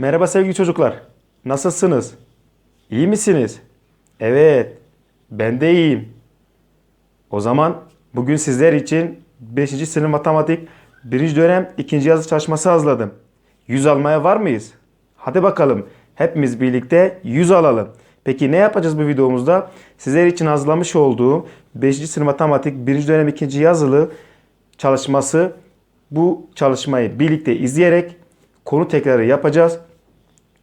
Merhaba sevgili çocuklar. Nasılsınız? İyi misiniz? Evet, ben de iyiyim. O zaman bugün sizler için 5. sınıf matematik 1. dönem 2. yazı çalışması hazırladım. 100 almaya var mıyız? Hadi bakalım hepimiz birlikte 100 alalım. Peki ne yapacağız bu videomuzda? Sizler için hazırlamış olduğum 5. sınıf matematik 1. dönem 2. yazılı çalışması bu çalışmayı birlikte izleyerek konu tekrarı yapacağız.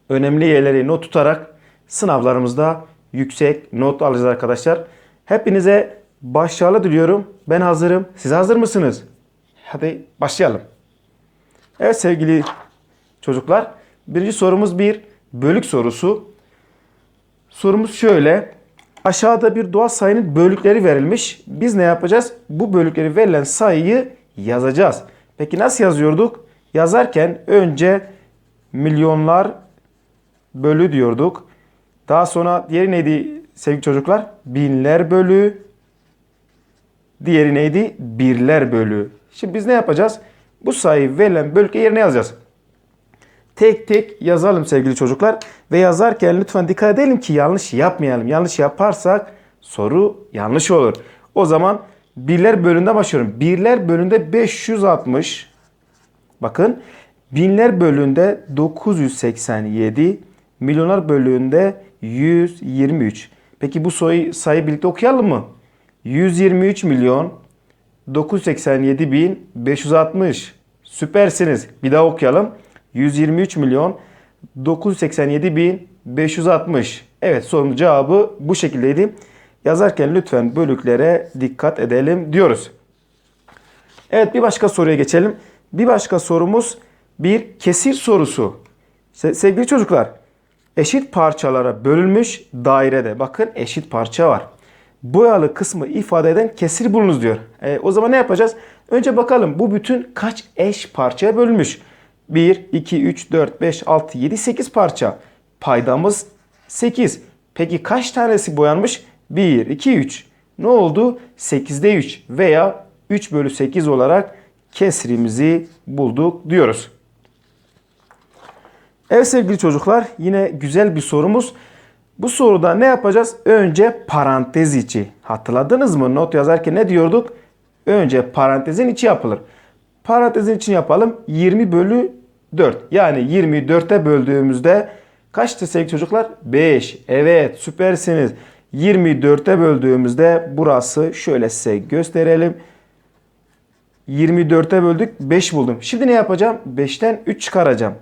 Önemli yerleri not tutarak sınavlarımızda yüksek not alacağız arkadaşlar. Hepinize başarılı diliyorum. Ben hazırım. Siz hazır mısınız? Hadi başlayalım. Evet sevgili çocuklar. Birinci sorumuz bir bölük sorusu. Sorumuz şöyle. Aşağıda bir doğal sayının bölükleri verilmiş. Biz ne yapacağız? Bu bölükleri verilen sayıyı yazacağız. Peki nasıl yazıyorduk? Yazarken önce milyonlar bölü diyorduk. Daha sonra diğeri neydi sevgili çocuklar? Binler bölü. Diğeri neydi? Birler bölü. Şimdi biz ne yapacağız? Bu sayı verilen bölge yerine yazacağız. Tek tek yazalım sevgili çocuklar. Ve yazarken lütfen dikkat edelim ki yanlış yapmayalım. Yanlış yaparsak soru yanlış olur. O zaman birler bölünde başlıyorum. Birler bölünde 560. Bakın binler bölünde 987. Milyonlar bölüğünde 123. Peki bu sayı, sayı birlikte okuyalım mı? 123 milyon 987 bin 560. Süpersiniz. Bir daha okuyalım. 123 milyon 987 bin 560. Evet sorunun cevabı bu şekildeydi. Yazarken lütfen bölüklere dikkat edelim diyoruz. Evet bir başka soruya geçelim. Bir başka sorumuz bir kesir sorusu. Se- Sevgili çocuklar eşit parçalara bölünmüş dairede bakın eşit parça var. Boyalı kısmı ifade eden kesir bulunuz diyor. E, o zaman ne yapacağız? Önce bakalım bu bütün kaç eş parçaya bölünmüş? 1, 2, 3, 4, 5, 6, 7, 8 parça. Paydamız 8. Peki kaç tanesi boyanmış? 1, 2, 3. Ne oldu? 8'de 3 veya 3 bölü 8 olarak kesrimizi bulduk diyoruz. Evet sevgili çocuklar yine güzel bir sorumuz. Bu soruda ne yapacağız? Önce parantez içi. Hatırladınız mı? Not yazarken ne diyorduk? Önce parantezin içi yapılır. Parantezin içini yapalım. 20 bölü 4. Yani 24'e böldüğümüzde kaçtı sevgili çocuklar? 5. Evet süpersiniz. 24'e böldüğümüzde burası şöyle size gösterelim. 24'e böldük 5 buldum. Şimdi ne yapacağım? 5'ten 3 çıkaracağım.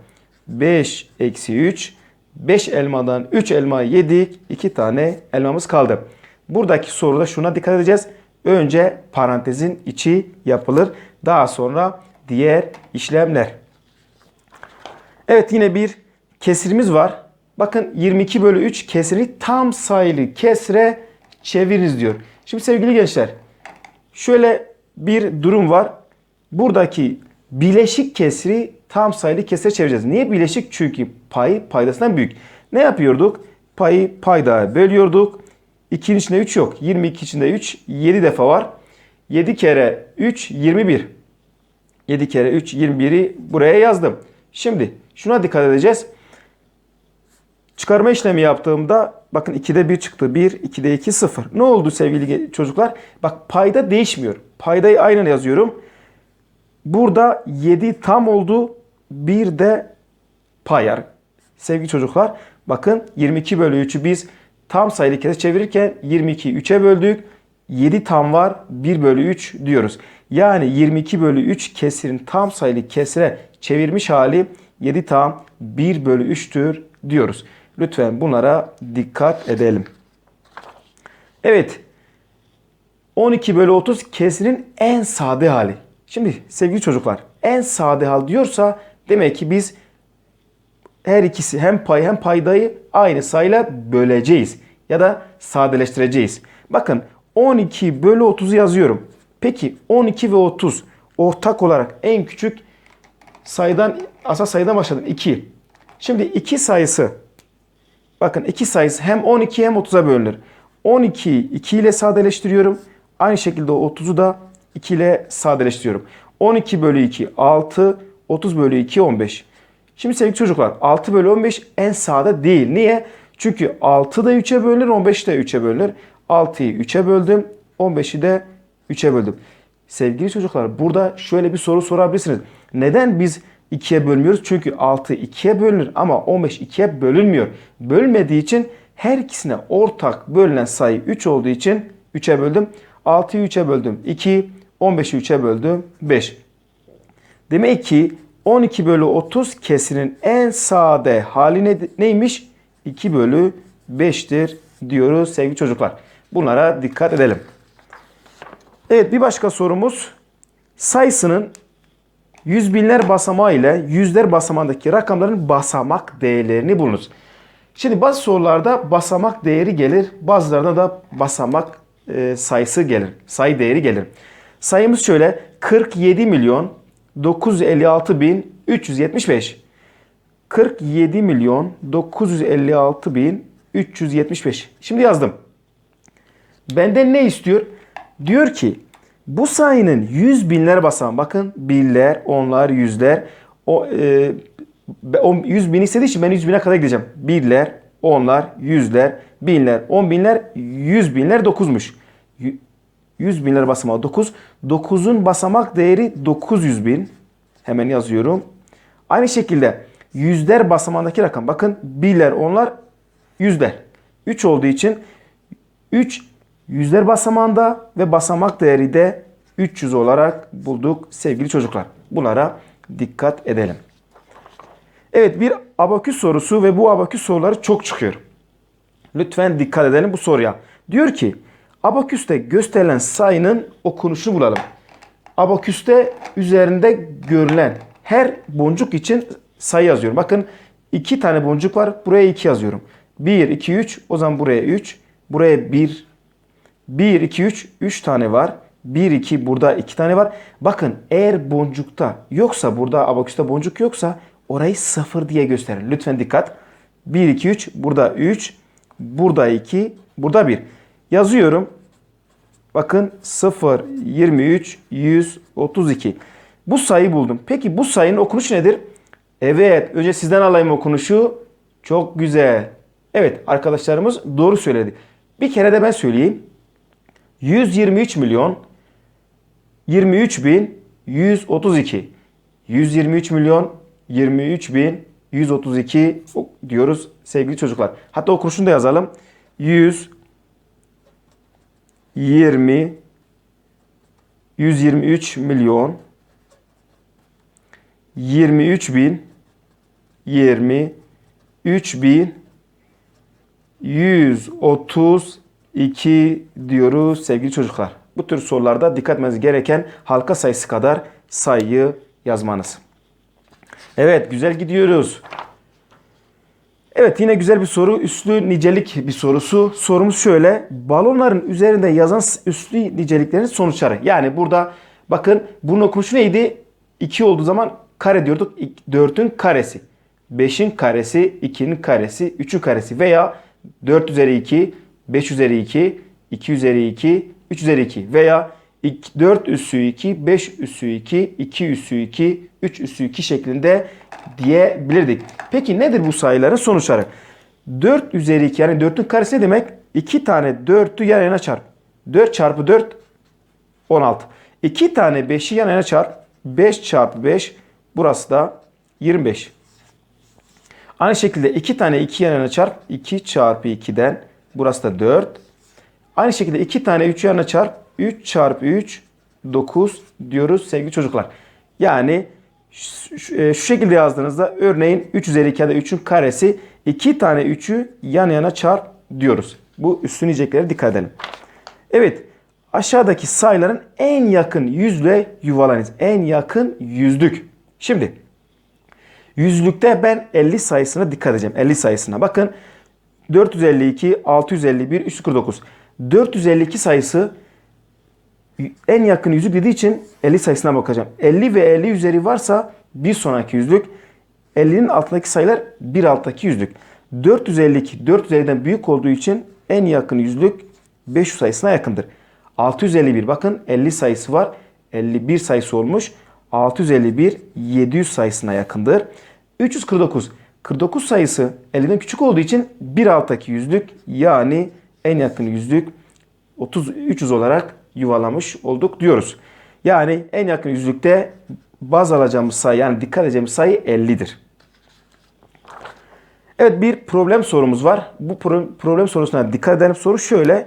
5 eksi 3. 5 elmadan 3 elma yedik. 2 tane elmamız kaldı. Buradaki soruda şuna dikkat edeceğiz. Önce parantezin içi yapılır. Daha sonra diğer işlemler. Evet yine bir kesirimiz var. Bakın 22 bölü 3 kesiri tam sayılı kesre çeviriniz diyor. Şimdi sevgili gençler şöyle bir durum var. Buradaki bileşik kesri tam sayılı kesre çevireceğiz. Niye bileşik? Çünkü pay paydasından büyük. Ne yapıyorduk? Payı paydaya bölüyorduk. 2'nin içinde 3 yok. 22 içinde 3 7 defa var. 7 kere 3 21. 7 kere 3 21'i buraya yazdım. Şimdi şuna dikkat edeceğiz. Çıkarma işlemi yaptığımda bakın 2'de 1 çıktı. 1, 2'de 2, 0. Ne oldu sevgili çocuklar? Bak payda değişmiyor. Paydayı aynen yazıyorum. Burada 7 tam oldu. 1 de payar. Sevgili çocuklar bakın 22 bölü 3'ü biz tam sayılı kese çevirirken 22'yi 3'e böldük. 7 tam var 1 bölü 3 diyoruz. Yani 22 bölü 3 kesirin tam sayılı kesire çevirmiş hali 7 tam 1 bölü 3'tür diyoruz. Lütfen bunlara dikkat edelim. Evet 12 bölü 30 kesirin en sade hali. Şimdi sevgili çocuklar en sade hal diyorsa demek ki biz her ikisi hem pay hem paydayı aynı sayıyla böleceğiz. Ya da sadeleştireceğiz. Bakın 12 bölü 30'u yazıyorum. Peki 12 ve 30 ortak olarak en küçük sayıdan asal sayıdan başladım. 2. Şimdi 2 sayısı bakın 2 sayısı hem 12 hem 30'a bölünür. 12'yi 2 ile sadeleştiriyorum. Aynı şekilde 30'u da 2 ile sadeleştiriyorum. 12 bölü 2 6, 30 bölü 2 15. Şimdi sevgili çocuklar 6 bölü 15 en sağda değil. Niye? Çünkü 6 da 3'e bölünür 15 de 3'e bölünür. 6'yı 3'e böldüm 15'i de 3'e böldüm. Sevgili çocuklar burada şöyle bir soru sorabilirsiniz. Neden biz 2'ye bölmüyoruz? Çünkü 6 2'ye bölünür ama 15 2'ye bölünmüyor. Bölmediği için her ikisine ortak bölünen sayı 3 olduğu için 3'e böldüm. 6'yı 3'e böldüm 2, 15'i 3'e böldüm 5. Demek ki 12 bölü 30 kesinin en sade hali ne- neymiş? 2 bölü 5'tir diyoruz sevgili çocuklar. Bunlara dikkat edelim. Evet bir başka sorumuz sayısının yüz binler basamağı ile yüzler basamağındaki rakamların basamak değerlerini bulunuz. Şimdi bazı sorularda basamak değeri gelir, bazılarında da basamak e, sayısı gelir, sayı değeri gelir. Sayımız şöyle 47 milyon 956 bin 375. 47 milyon 956 bin 375. Şimdi yazdım. Benden ne istiyor? Diyor ki bu sayının yüz binler basamağı. Bakın binler, onlar, yüzler. O, e, o yüz bin istediği için ben yüz bine kadar gideceğim. Birler, onlar, yüzler, binler, on binler, yüz binler dokuzmuş. Yü- Yüz binler basamağı dokuz. Dokuzun basamak değeri 900 bin. Hemen yazıyorum. Aynı şekilde yüzler basamağındaki rakam. Bakın birler, onlar, yüzler. 3 olduğu için 3 yüzler basamağında ve basamak değeri de 300 olarak bulduk sevgili çocuklar. Bunlara dikkat edelim. Evet bir abaküs sorusu ve bu abaküs soruları çok çıkıyor. Lütfen dikkat edelim bu soruya. Diyor ki abaküste gösterilen sayının okunuşunu bulalım. Abaküste üzerinde görülen her boncuk için sayı yazıyorum. Bakın iki tane boncuk var. Buraya 2 yazıyorum. 1, 2, 3. O zaman buraya 3. Buraya 1. 1, 2, 3. 3 tane var. 1, 2 burada 2 tane var. Bakın eğer boncukta yoksa burada abaküste boncuk yoksa orayı 0 diye gösterin. Lütfen dikkat. 1, 2, 3. Burada 3. Burada 2. Burada 1. Yazıyorum. Bakın 0, 23, 132. Bu sayıyı buldum. Peki bu sayının okunuşu nedir? Evet, önce sizden alayım okunuşu. Çok güzel. Evet, arkadaşlarımız doğru söyledi. Bir kere de ben söyleyeyim. 123 milyon 23 bin 132. 123 milyon 23 bin 132 diyoruz sevgili çocuklar. Hatta okunuşunu da yazalım. 100 20 123 milyon 23 bin 23 bin 132 diyoruz sevgili çocuklar. Bu tür sorularda dikkat etmeniz gereken halka sayısı kadar sayıyı yazmanız. Evet güzel gidiyoruz. Evet yine güzel bir soru. Üslü nicelik bir sorusu. Sorumuz şöyle. Balonların üzerinde yazan üslü niceliklerin sonuçları. Yani burada bakın bunun okunuşu neydi? 2 olduğu zaman kare diyorduk. 4'ün karesi. 5'in karesi, 2'nin karesi, 3'ün karesi veya 4 üzeri 2, 5 üzeri 2, 2 üzeri 2, 3 üzeri 2 veya 4 üssü 2, 5 üssü 2, 2 üssü 2, 3 üssü 2 şeklinde diyebilirdik. Peki nedir bu sayıların sonuçları? 4 üzeri 2 yani 4'ün karesi ne demek? 2 tane 4'ü yan yana çarp. 4 çarpı 4 16. 2 tane 5'i yan yana çarp. 5 çarpı 5 burası da 25. Aynı şekilde 2 tane 2 yan yana çarp. 2 çarpı 2'den burası da 4. Aynı şekilde 2 tane 3 yana çarp. 3 çarpı 3 9 diyoruz sevgili çocuklar. Yani e, şu şekilde yazdığınızda örneğin 3 üzeri 2 ya da 3'ün karesi 2 tane 3'ü yan yana çarp diyoruz. Bu üstün niceliklere dikkat edelim. Evet aşağıdaki sayıların en yakın yüzle yuvalanız. En yakın yüzlük. Şimdi yüzlükte ben 50 sayısına dikkat edeceğim. 50 sayısına bakın 452, 651, 349. 452 sayısı en yakın yüzlük dediği için 50 sayısına bakacağım. 50 ve 50 üzeri varsa bir sonraki yüzlük. 50'nin altındaki sayılar bir alttaki yüzlük. 452 450'den büyük olduğu için en yakın yüzlük 500 sayısına yakındır. 651 bakın 50 sayısı var. 51 sayısı olmuş. 651 700 sayısına yakındır. 349. 49 sayısı 50'den küçük olduğu için bir alttaki yüzlük yani en yakın yüzlük 30 300 olarak yuvalamış olduk diyoruz. Yani en yakın yüzlükte baz alacağımız sayı yani dikkat edeceğimiz sayı 50'dir. Evet bir problem sorumuz var. Bu pro- problem sorusuna dikkat edelim. Soru şöyle.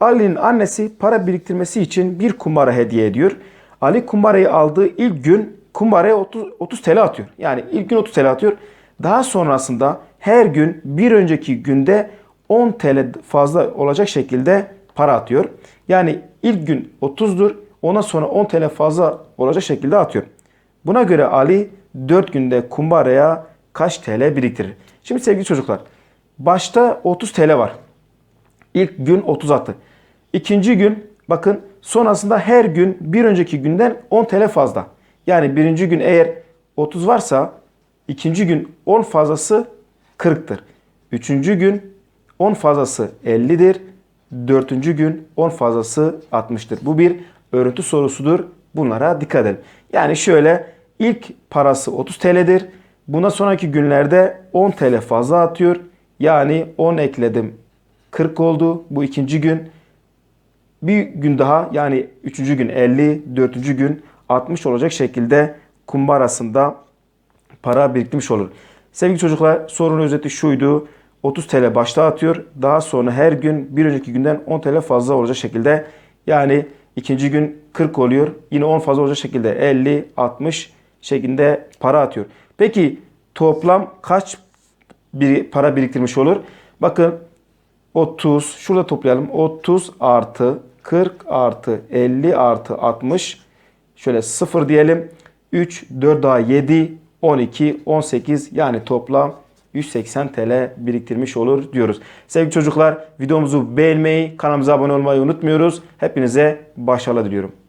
Ali'nin annesi para biriktirmesi için bir kumbara hediye ediyor. Ali kumbarayı aldığı ilk gün kumbaraya 30, 30 TL atıyor. Yani ilk gün 30 TL atıyor. Daha sonrasında her gün bir önceki günde 10 TL fazla olacak şekilde para atıyor. Yani ilk gün 30'dur. Ondan sonra 10 TL fazla olacak şekilde atıyor. Buna göre Ali 4 günde kumbaraya kaç TL biriktirir? Şimdi sevgili çocuklar, başta 30 TL var. İlk gün 30 attı. İkinci gün bakın sonrasında her gün bir önceki günden 10 TL fazla. Yani birinci gün eğer 30 varsa ikinci gün 10 fazlası 40'tır. Üçüncü gün 10 fazlası 50'dir. Dördüncü gün 10 fazlası 60'tır. Bu bir örüntü sorusudur. Bunlara dikkat edin. Yani şöyle ilk parası 30 TL'dir. Buna sonraki günlerde 10 TL fazla atıyor. Yani 10 ekledim 40 oldu. Bu ikinci gün. Bir gün daha yani üçüncü gün 50, dördüncü gün 60 olacak şekilde kumbarasında para biriktirmiş olur. Sevgili çocuklar sorunun özeti şuydu. 30 TL başta atıyor. Daha sonra her gün bir önceki günden 10 TL fazla olacak şekilde yani ikinci gün 40 oluyor. Yine 10 fazla olacak şekilde 50, 60 şeklinde para atıyor. Peki toplam kaç bir para biriktirmiş olur? Bakın 30 şurada toplayalım. 30 artı 40 artı 50 artı 60 şöyle 0 diyelim. 3 4 daha 7 12 18 yani toplam 180 TL biriktirmiş olur diyoruz. Sevgili çocuklar videomuzu beğenmeyi, kanalımıza abone olmayı unutmuyoruz. Hepinize başarılar diliyorum.